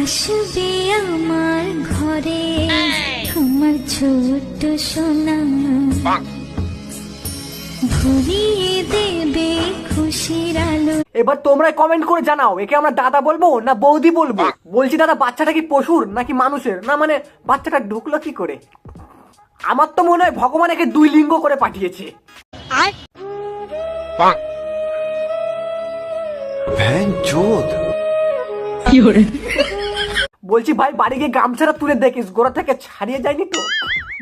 আসবে আমার ঘরে। আমার ছোট্ট সোনা ভরিয়ে দেবে খুশির আলো। এবার তোমরা কমেন্ট করে জানাও একে আমরা দাদা বলব না বৌদি বলব? বলছি দাদা বাচ্চাটা কি পশুর নাকি মানুষের? না মানে বাচ্চাটা ঢুকলো কি করে? আমার তো মনে হয় ভগবান একে দুই লিঙ্গ করে পাঠিয়েছে। বলছি ভাই বাড়ি গিয়ে গামছাটা তুলে দেখিস গোড়া থেকে ছাড়িয়ে যায়নি তো?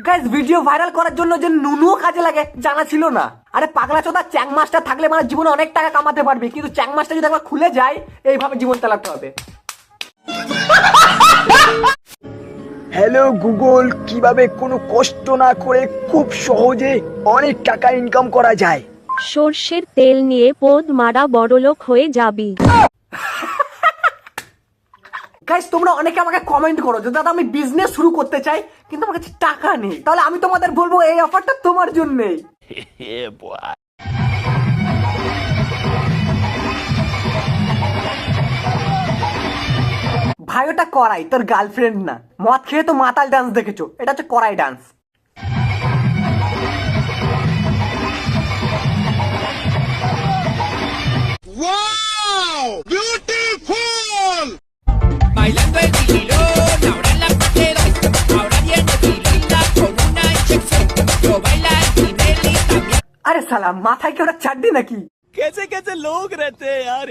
গাইজ ভিডিও ভাইরাল করার জন্য যে নুনুও কাজে লাগে জানা ছিল না। আরে পাগলা চোদা চ্যাং মাছটা থাকলে মানে জীবনে অনেক টাকা কামাতে পারবি কিন্তু চ্যাং মাছটা যদি একবার খুলে যায় এইভাবে জীবন চালাতে হবে। হ্যালো গুগল কীভাবে কোনো কষ্ট না করে খুব সহজে অনেক টাকা ইনকাম করা যায়? সর্ষের তেল নিয়ে পোদ মারা বড়লোক হয়ে যাবি। গাইজ তোমরা অনেকে আমাকে কমেন্ট করো যে দাদা আমি বিজনেস শুরু করতে চাই, কিন্তু আমার কাছে টাকা নেই, তাহলে আমি তোমাদের বলব এই অফারটা তোমার জন্যই। ভাই, ওটা করাই তোর গার্লফ্রেন্ড না। মদ খেয়ে তো মাতাল ডান্স দেখেছ, এটা হচ্ছে করাই ডান্স সালা মাথায় কি ওরা চাড্ডি নাকি? কেসে কেসে লোক রেতে আর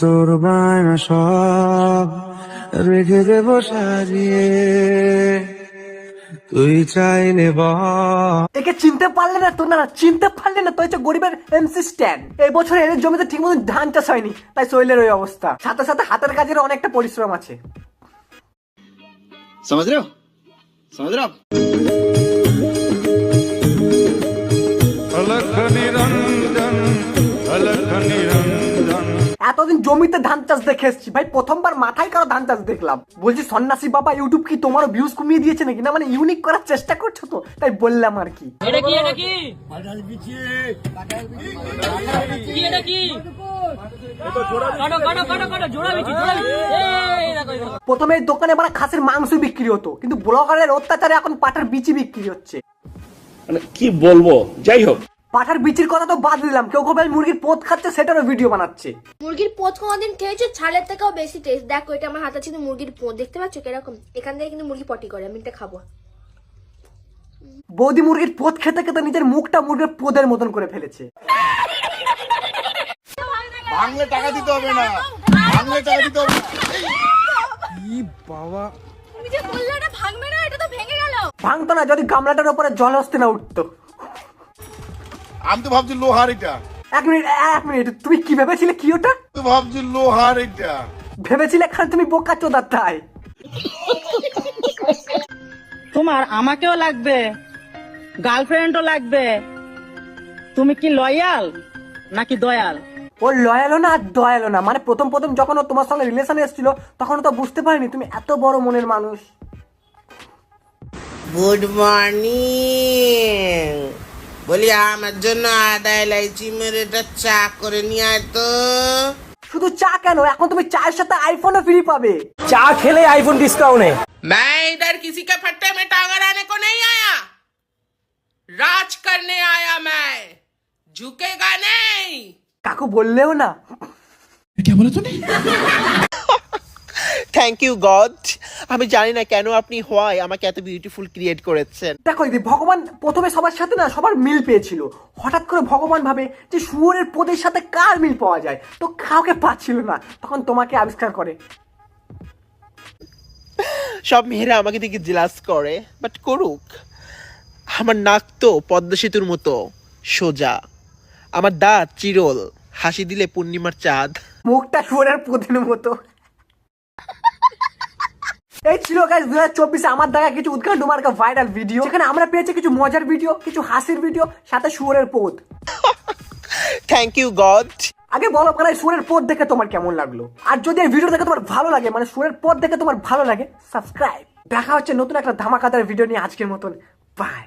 তোর বায়না সব রেখে দেব সাজিয়ে। তুই চাইলে একে চিনতে পারলে না তো না চিনতে পারলে না তো হচ্ছে গরিবের এমসি স্ট্যান্ড এই বছর এর জমিতে ঠিক মতো ধান চাষ হয়নি তাই শৈলের ওই অবস্থা। সাথে সাথে হাতের কাজের অনেকটা পরিশ্রম আছে। সমাজ রাও সমাজ রে এতদিন জমিতে ধান চাষ দেখে এসছি। ভাই প্রথমবার মাথায় কারও ধান চাষ দেখলাম। বলছি সন্ন্যাসী বাবা ইউটিউব কি তোমারও ভিউজ কমিয়ে দিয়েছে নাকি? না মানে ইউনিক করার চেষ্টা করছ তো? তাই বললাম আর কি। প্রথমে দোকানে মানে খাসির মাংস বিক্রি হতো কিন্তু ব্লগারের অত্যাচারে এখন পাঠার বিচি বিক্রি হচ্ছে। মানে কি বলব? যাই হোক। পাঠার বিচির কথা তো বাদ দিলাম। কেউ কেউ ভাই মুরগির পোত খাচ্ছে সেটারও ভিডিও বানাচ্ছে। মুরগির পোঁত কোনোদিন খেয়েছো? ছালের থেকেও বেশি টেস্ট দেখো এটা আমার হাতে আছে কিন্তু মুরগির পোঁত। দেখতে পাচ্ছ কীরকম? এখান থেকে কিন্তু মুরগি পটি করে আমি এটা খাব। বৌদি মুরগির পোত খেতে খেতে নিজের মুখটা মুরগির পোদের মতন করে ফেলেছে। ভাঙলে টাকা দিতে হবে না। ভাঙলে টাকা দিতে হবে না। তুমি যে বললে এটা ভাঙবে না ভাঙতো না যদি গামলাটার উপরে জল হস্তে না উঠতো। আমি তো ভাবছি লোহার এটা। এক মিনিট এক মিনিট তুমি কি ভেবেছিলে কি ওটা? আমি তো ভাবছি লোহার এটা। ভেবেছিলে এখানে তুমি বোকা চোদার তাই? তোমার আমাকেও লাগবে গার্লফ্রেন্ডও লাগবে। তুমি কি লয়াল নাকি দয়াল? ও লয়ালো না আর দয়ালো না। মানে প্রথম প্রথম যখন ও তোমার সঙ্গে রিলেশনে এসেছিল তখন তো বুঝতে পারিনি তুমি এত বড় মনের মানুষ। গুড মর্নিং বলি আমার জন্য আদা এলাইচি মেরে এটা চা করে নিয়ে আয় তো শুধু চা কেন এখন তুমি চায়ের সাথে আইফোনও ফ্রি পাবে চা খেলে আইফোন ডিসকাউন্টে मैं इधर किसी के फट्टे में टांगा रहने को नहीं आया राज करने आया मैं झुकेगा नहीं কাকু বললেও না থ্যাংক ইউ গড আমি জানি না কেন আপনি হয় আমাকে এত বিউটিফুল ক্রিয়েট করেছেন। দেখো দিদি ভগবান প্রথমে সবার সাথে না সবার মিল পেয়েছিল। হঠাৎ করে ভগবান ভাবে যে শুয়োরের পদের সাথে কার মিল পাওয়া যায় তো কাউকে পাচ্ছিল না। তখন তোমাকে আবিষ্কার করে। সব মেয়েরা আমাকে দেখে জিলাস করে বাট করুক। আমার নাক তো পদ্মা সেতুর মতো সোজা। আমার দাঁত চিরল হাসি দিলে পূর্ণিমার চাঁদ। মুখটা শুয়োরের পদের মতো। এই ছিল গাইজ দু হাজার চব্বিশে আমার দেখা কিছু উৎকাণ্ড মার্কা ভাইরাল ভিডিও যেখানে আমরা পেয়েছি কিছু মজার ভিডিও কিছু হাসির ভিডিও সাথে শুয়োরের পোদ। থ্যাংক ইউ গড আগে বলো মানে সুরের পথ দেখে তোমার কেমন লাগল? আর যদি এই ভিডিও দেখে তোমার ভালো লাগে মানে সুরের পথ দেখে তোমার ভালো লাগে সাবস্ক্রাইব দেখা হচ্ছে নতুন একটা ধামাকাদার ভিডিও নিয়ে আজকের মতন। বাই